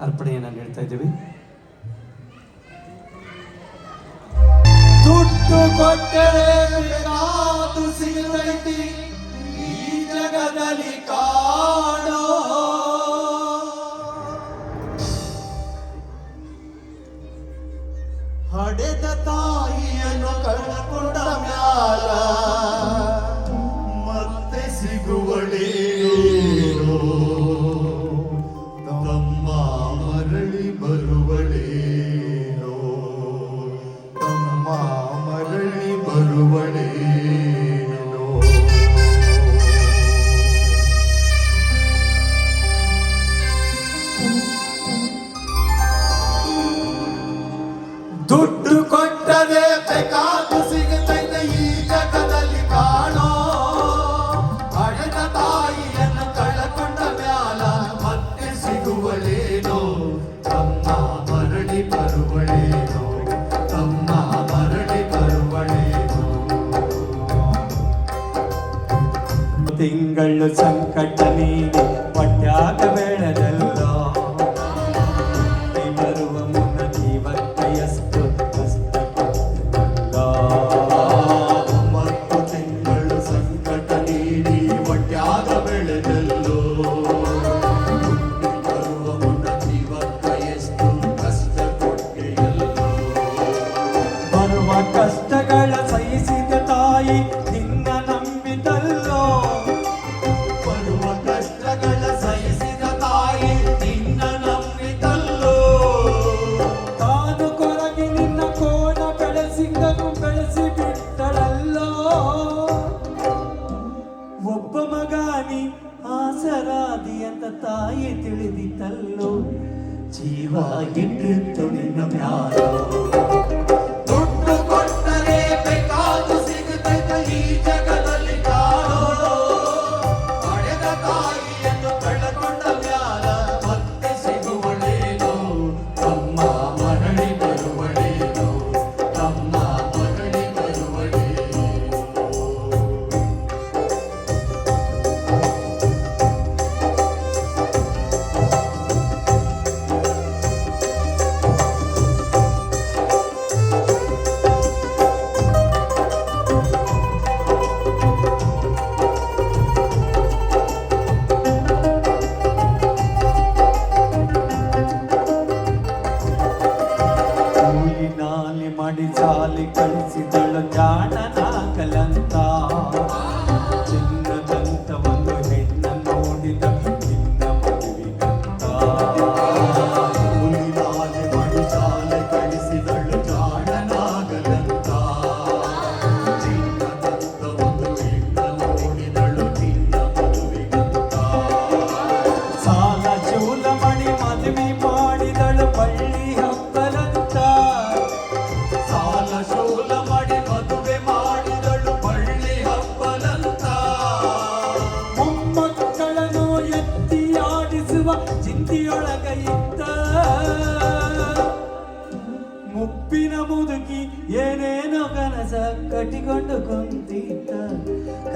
ಅರ್ಪಣೆಯನ್ನು ನೀಡ್ತಾ ಇದ್ದೀವಿ. ದುಡ್ಡು ಕೊಟ್ಟರೆ ಬೇಕಾದು ಸಿಗತೈತಿ ಈ ಜಗದಲ್ಲಿ ಕಾಣೋ ಹಡೆದ ತಾಯಿಯನ್ನು ಕಳೆದುಕೊಂಡ ಮ್ಯಾಲ ಮತ್ತೆ ಸಿಗುವ the time. ತಿಳಿದಿತಲ್ಲೋ ಜೀವ ಎಂಟು ನಿನ್ನ ಮ್ಯಾಲೋ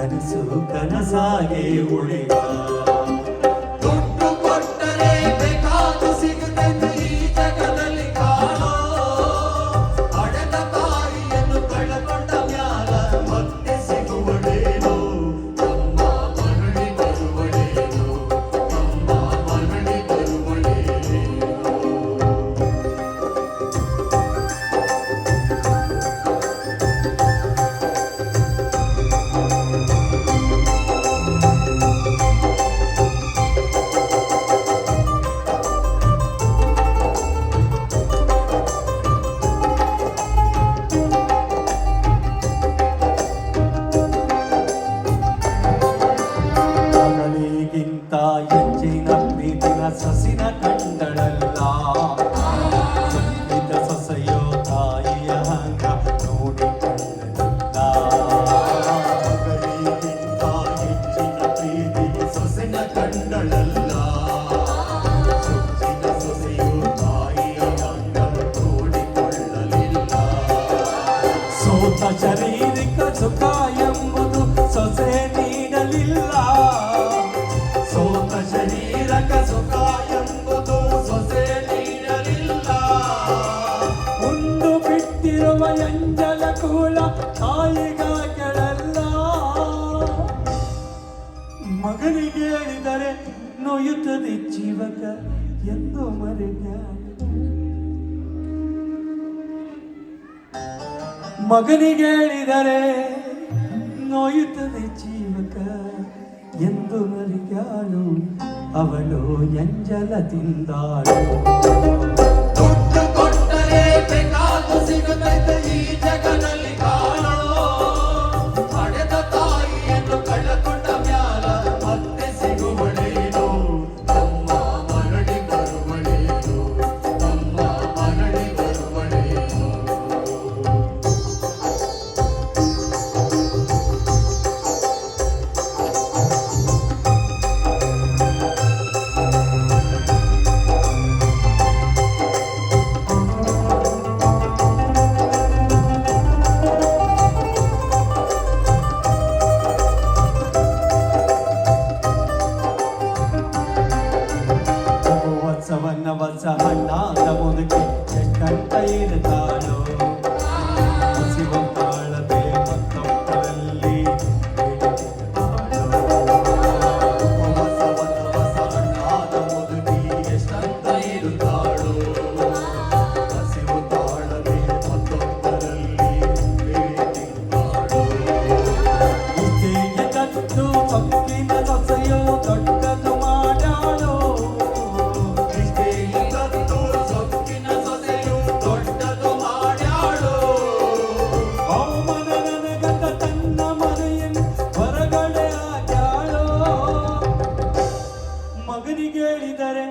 ಕನಸು ಕನಸಾಗೆ ಉಳಿದ ಶರೀರಕ ಸುಖ ಎಂಬುದು ಸೊಸೆ ನೀಡಲಿಲ್ಲ ಒಂದು ಬಿಟ್ಟಿರುವ ಎಂಜಲ ಕೂಳ ತಾಯಿಗ ಕೆಳಲ್ಲ. ಮಗನಿಗೆ ಹೇಳಿದರೆ ನೋಯುತ್ತದೆ ಜೀವಕ ಎಂದು ಮರೆತ. ಮಗನಿಗೆ ಹೇಳಿದರೆ ನೋಯುತ್ತದೆ ಜೀವ ಎಂದು ಮರಿದಾಳು ಅವಳು ಎಂಜಲ ತಿಂದಾಳು ಕೊಟ್ಟರೆ ಬೇಕಾದ ಸಿಗುತ್ತದೆ ಈ ಜಗದಲ್ಲಿ. たゆでた ಕೇಳಿದರೆ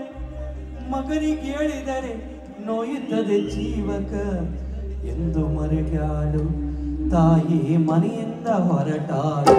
ಮಗನಿಗೇಳಿದರೆ ನೋಯುತ್ತದೆ ಜೀವಕ ಎಂದು ಮರೆಟಾಳು ತಾಯಿ ಮನೆಯಿಂದ ಹೊರಟಾಳು.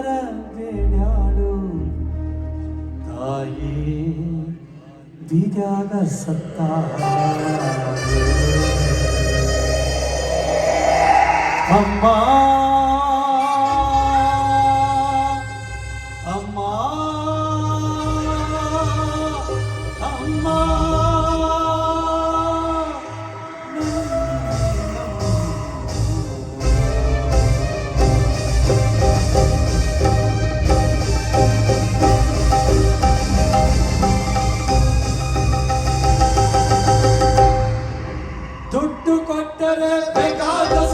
사랑되며로 나의 네가 갔었다. 엄마 엄마 엄마. ಬೇಕಾದ